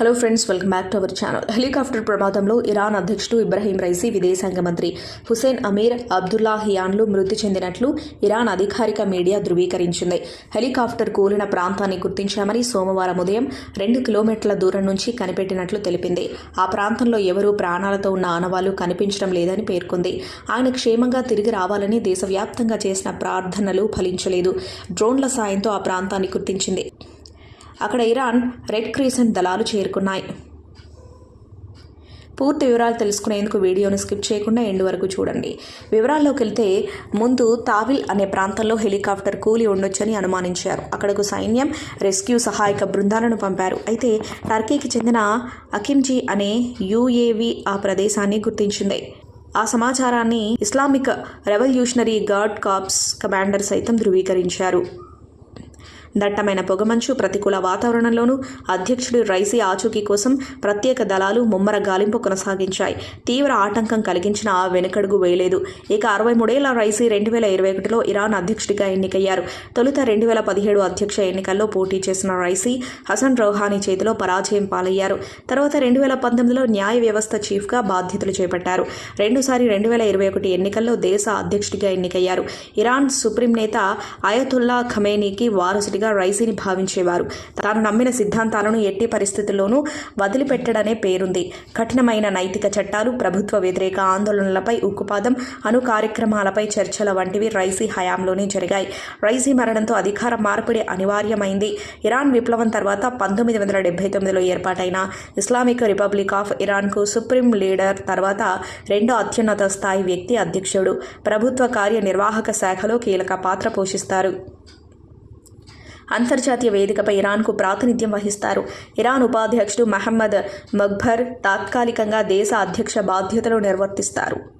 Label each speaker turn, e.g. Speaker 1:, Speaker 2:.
Speaker 1: Hello friends welcome back to our channel helicopter ప్రమాదంలో Iran అధ్యక్షుడు Ebrahim Raisi విదేశాంగ మంత్రి హుసేన్ అమీర్ అబ్దుల్లా హియాన్లు మృతి చెందినట్లు ఇరాన్ అధికారిక మీడియా ధృవీకరించింది హెలికాప్టర్ కూలిన ప్రాంతాన్ని గుర్తించామని సోమవారం ఉదయం రెండు కిలోమీటర్ల దూరం నుంచి కనిపెట్టినట్లు తెలిపింది ఆ ప్రాంతంలో ఎవరూ ప్రాణాలతో ఉన్న ఆనవాళ్ళు కనిపించడం లేదని పేర్కొంది ఆయన క్షేమంగా తిరిగి రావాలని దేశవ్యాప్తంగా చేసిన ప్రార్థనలు ఫలించలేదు డ్రోన్ల సాయంతో ఆ ప్రాంతాన్ని గుర్తించింది అక్కడ ఇరాన్ రెడ్ క్రీసెంట్ దళాలు చేరుకున్నాయి. పూర్తి వివరాలు తెలుసుకునేందుకు వీడియోను స్కిప్ చేయకుండా ఎండ్ వరకు చూడండి. వివరాల్లోకి వెళ్తే ముందు తావిల్ అనే ప్రాంతంలో హెలికాప్టర్ కూలి ఉండొచ్చని అనుమానించారు. అక్కడకు సైన్యం రెస్క్యూ సహాయక బృందాలను పంపారు. అయితే టర్కీకి చెందిన అకిమ్జీ అనే యుఏవి ఆ ప్రదేశాన్ని గుర్తించింది. ఆ సమాచారాన్ని Islamic revolutionary guard corps commander సైతం ధృవీకరించారు. దట్టమైన పొగమంచు ప్రతికూల వాతావరణంలోనూ అధ్యక్షుడి రైసీ ఆచూకీ కోసం ప్రత్యేక దళాలు ముమ్మర గాలింపు కొనసాగించాయి. తీవ్ర ఆటంకం కలిగించిన ఆ వెనుకడుగు వేయలేదు. ఇక అరవై మూడేళ్ళ రైసీ రెండు వేల ఇరవై ఒకటిలో ఇరాన్ అధ్యక్షుడిగా ఎన్నికయ్యారు. తొలుత రెండు వేల పదిహేడు అధ్యక్ష ఎన్నికల్లో పోటీ చేసిన రైసీ హసన్ రౌహానీ చేతిలో పరాజయం పాలయ్యారు. తర్వాత రెండు వేల పంతొమ్మిదిలో న్యాయ వ్యవస్థ చీఫ్గా బాధ్యతలు చేపట్టారు. రెండుసారి రెండు వేల ఇరవై ఒకటి ఎన్నికల్లో దేశ అధ్యక్షుడిగా ఎన్నికయ్యారు. ఇరాన్ సుప్రీం నేత అయతుల్లా ఖమేనీకి వారసుడిగా రైసీని భావించేవారు. తాను నమ్మిన సిద్ధాంతాలను ఎట్టి పరిస్థితుల్లోనూ వదిలిపెట్టడనే పేరుంది. కఠినమైన నైతిక చట్టాలు ప్రభుత్వ వ్యతిరేక ఆందోళనలపై ఉక్కుపాదం అను కార్యక్రమాలపై చర్చల వంటివి రైసీ హయాంలోనే జరిగాయి. రైసీ మరణంతో అధికార మార్పిడి అనివార్యమైంది. ఇరాన్ విప్లవం తర్వాత పంతొమ్మిది వందల డెబ్బై తొమ్మిదిలో ఏర్పాటైన ఇస్లామిక్ రిపబ్లిక్ ఆఫ్ ఇరాన్కు సుప్రీం లీడర్ తర్వాత రెండో అత్యున్నత స్థాయి వ్యక్తి అధ్యక్షుడు. ప్రభుత్వ కార్యనిర్వాహక శాఖలో కీలక పాత్ర పోషిస్తారు. అంతర్జాతీయ వేదికపై ఇరాన్కు ప్రాతినిధ్యం వహిస్తారు. ఇరాన్ ఉపాధ్యక్షుడు మహమ్మద్ మక్బర్ తాత్కాలికంగా దేశ అధ్యక్ష బాధ్యతలు నిర్వర్తిస్తారు.